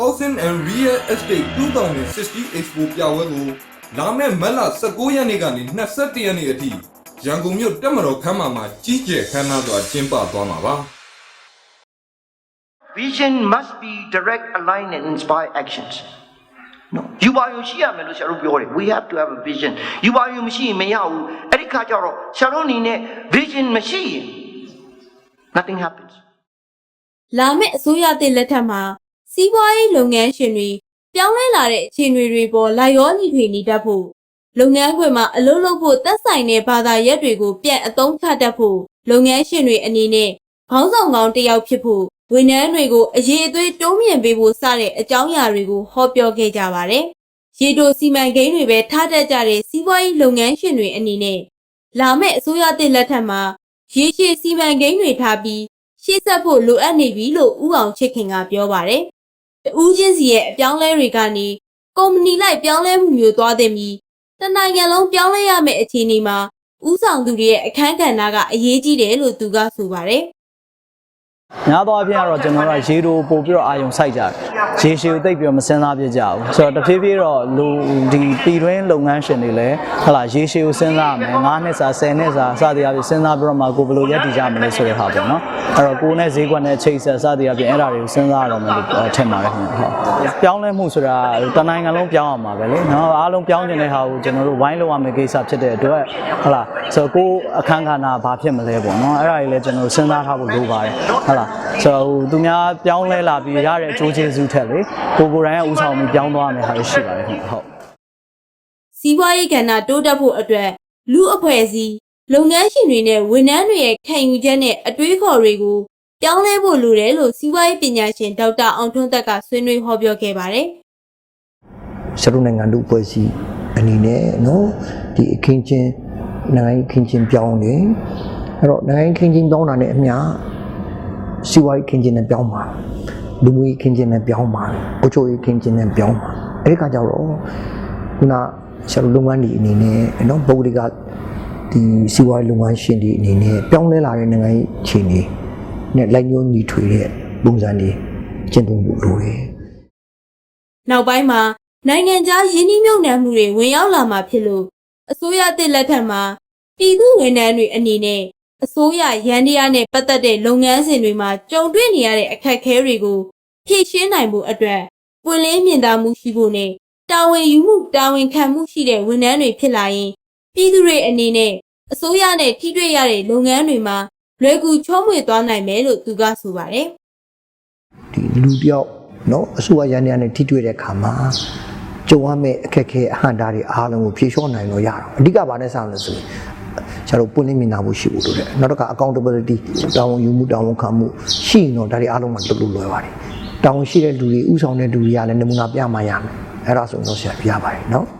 Housing and Real Estate 2060 Expo ပြပွဲကိုလာမယ့်မတ်လ19ရက်နေ့ကနေ21ရက်နေ့အထိရန်ကုန်မြို့တက်မတော်ခမ်းမမှာကြီးကျယ်ခမ်းနားစွာကျင်းပသွားမှာပါ Vision must be direct, aligned, and inspire actions. No. ယူပါယုံရှိရမယ်လို့ဆရာတို့ပြောတယ် we have to have a vision ယူပါယုံမရှိရင်မရဘူးအဲ့ဒီခါကျတော့ဆရာတို့အနေနဲ့ vision မရှိရင် nothing happens လာမယ့်အစိုးရသစ်လက်ထက်မှာ စီးပွားရေးလုပ်ငန်းရှင်တွေပြောင်းလဲလာတဲ့အခြေအနေတွေပေါ်လိုက်ရောညီထွေနေတတ်ဖို့လုပ်ငန်းခွင်မှာအလုပ်လုပ်ဖို့သက်ဆိုင်တဲ့ဘာသာရပ်တွေကိုပြန်အသုံးချတတ်ဖို့လုပ်ငန်းရှင်တွေအနေနဲ့ခေါင်းဆောင်ကောင်းတစ်ယောက်ဖြစ်ဖို့ဝန်ထမ်းတွေကိုအရေးအသွေးတိုးမြင့်ပေးဖို့စတဲ့အကြောင်းအရာတွေကိုဟောပြောခဲ့ကြပါတယ်။ရေတိုစီမံကိန်းတွေပဲထားတတ်ကြတဲ့စီးပွားရေးလုပ်ငန်းရှင်တွေအနေနဲ့လာမယ့်အစိုးရသစ်လက်ထက်မှာရေရှည်စီမံကိန်းတွေထားပြီးရှေ့ဆက်ဖို့လိုအပ်နေပြီလို့ဦးအောင်ချစ်ခင်ကပြောပါတယ်။ တဦးချင်းစီရဲ့အပြောင်းလဲတွေကနေကုမ္ပဏီလိုက်ပြောင်းလဲမှုမျိုးသွားတဲ့မီတနိုင်ငံလုံးပြောင်းလဲရမယ့်အခြေအနေမှာဦးဆောင်သူတွေရဲ့အခန်းကဏ္ဍကအရေးကြီးတယ်လို့သူကဆိုပါတယ်။ များသောအားဖြင့်ကတော့ကျွန်တော်တို့ကရေတိုပို့ပြီးတော့အာယုံစိုက်ကြတယ်ရေရှည်ကိုသိပ်ပြီးတော့မစင်းစားပြကြဘူးဆိုတော့တဖြည်းဖြည်းတော့လူဒီပြည်တွင်းလုပ်ငန်းရှင်တွေလည်းဟလာရေရှည်ကိုစဉ်းစားရမယ်9နှစ်စာ10နှစ်စာစသည်အပြင်စဉ်းစားပြီးတော့မှကိုဘယ်လိုရပ်တည်ကြမလဲဆိုတဲ့ဟာပေါ့နော်အဲ့တော့ကိုယ်နဲ့ဈေးကွက်နဲ့ချိတ်ဆက်စသည်အပြင်အဲ့ဒါတွေကိုစဉ်းစားရတော့မယ်လို့ထင်ပါတယ်ခင်ဗျဟုတ်ပြောင်းလဲမှုဆိုတာတနိုင်ငံလုံးပြောင်းအောင်ပါပဲလေနော်အားလုံးပြောင်းကျင်တဲ့ဟာကိုကျွန်တော်တို့ဝိုင်းလို့ရမယ့်ကိစ္စဖြစ်တဲ့အတွက်ဟလာဆိုတော့ကိုယ်အခန်းကဏ္ဍဘာဖြစ်မလဲပေါ့နော်အဲ့ဒါတွေလည်းကျွန်တော်တို့စဉ်းစားထားဖို့လိုပါတယ်ဟုတ်လားဆိုတော့ဟိုသူများပြောင်းလဲလာပြီးရတဲ့အကျိုးကျေးဇူးထက်လေကိုကိုယ်တိုင်ကဥဆောင်ပြီးပြောင်းသွားရမယ့်ဟာတွေရှိပါတယ်ခင်ဗျဟုတ်စီးပွားရေးကဏ္ဍတိုးတက်ဖို့အတွက်လူအဖွဲ့အစည်းလုပ်ငန်းရှင်တွေနဲ့ဝန်ထမ်းတွေရဲ့ခံယူချက်နဲ့အတွေးခေါ်တွေကိုပြောင်းလဲဖို့လိုတယ်လို့စီးပွားရေးပညာရှင်ဒေါက်တာအောင်ထွန်းသက်ကဆွေးနွေးဟောပြောခဲ့ပါတယ်။စရုပ်နိုင်ငံတို့ဖွဲ့စည်းအနေနဲ့နော်ဒီအခင်းချင်းနိုင်ငံအခင်းချင်းပြောင်းတယ်အဲ့တော့နိုင်ငံအခင်းချင်းပြောင်းတာနဲ့အမျှ စီးပွားရေးအခင်းချင်းနဲ့ပြောင်းပါလူမှုရေးအခင်းချင်းနဲ့ပြောင်းပါအချို့ရေးအခင်းချင်းနဲ့ပြောင်းပါအဲ့ဒီခါကျတော့ခုနစရုပ်လုပ်ငန်းတွေအနေနဲ့နော်ပုဂ္ဂလိကဒီစီးပွားရေးလုပ်ငန်းရှင်တွေအနေနဲ့ပြောင်းလဲလာတဲ့နိုင်ငံရေးအခြေအနေနဲ့လိုက်ညွှန်းညီထွေတဲ့ပုံစံတွေကျင့်သုံးဖို့လိုတယ်နောက်ပိုင်းမှာနိုင်ငံခြားယင်းနှိမ့်မြုပ်နှံမှုတွေဝင်ရောက်လာမှာဖြစ်လို့အစိုးရတစ်လက်ထက်မှာပြည်သူဝန်ထမ်းတွေအနေနဲ့ အစိုးရရန်တရားနဲ့ပတ်သက်တဲ့လုပ်ငန်းစဉ်တွေမှာကြုံတွေ့နေရတဲ့အခက်အခဲတွေကိုဖြေရှင်းနိုင်ဖို့အတွက်ပွင့်လင်းမြင်သာမှုရှိဖို့နဲ့တာဝန်ယူမှုတာဝန်ခံမှုရှိတဲ့ဝန်ထမ်းတွေဖြစ်လာရင်ပြည်သူတွေအနေနဲ့အစိုးရနဲ့ထိတွေ့ရတဲ့လုပ်ငန်းတွေမှာလွယ်ကူချောမွေ့သွားနိုင်မယ်လို့သူကဆိုပါတယ် ဒီလူတယောက်เนาะအစိုးရရန်ရနဲ့ထိတွေ့တဲ့အခါမှာကြုံရမယ့်အခက်အခဲအဟန့်တားတွေအားလုံးကိုဖြေလျှော့နိုင်လို့ရတော့အဓိကဘာနဲ့ဆောင်လဲဆိုရင် ကျတော့ပွင့်လင်းမြင်သာမှုရှိဖို့လိုတယ်နောက်တစ်ခါ accountability တာဝန်ယူမှုတာဝန်ခံမှုရှိရင်တော့ဒါတွေအားလုံးကတူတူလွယ်ပါတယ်တာဝန်ရှိတဲ့လူတွေဥဆောင်တဲ့လူတွေကလည်းနမူနာပြမှရမယ်အဲ့ဒါဆိုရင်တော့ဆရာပြရပါတယ်နော်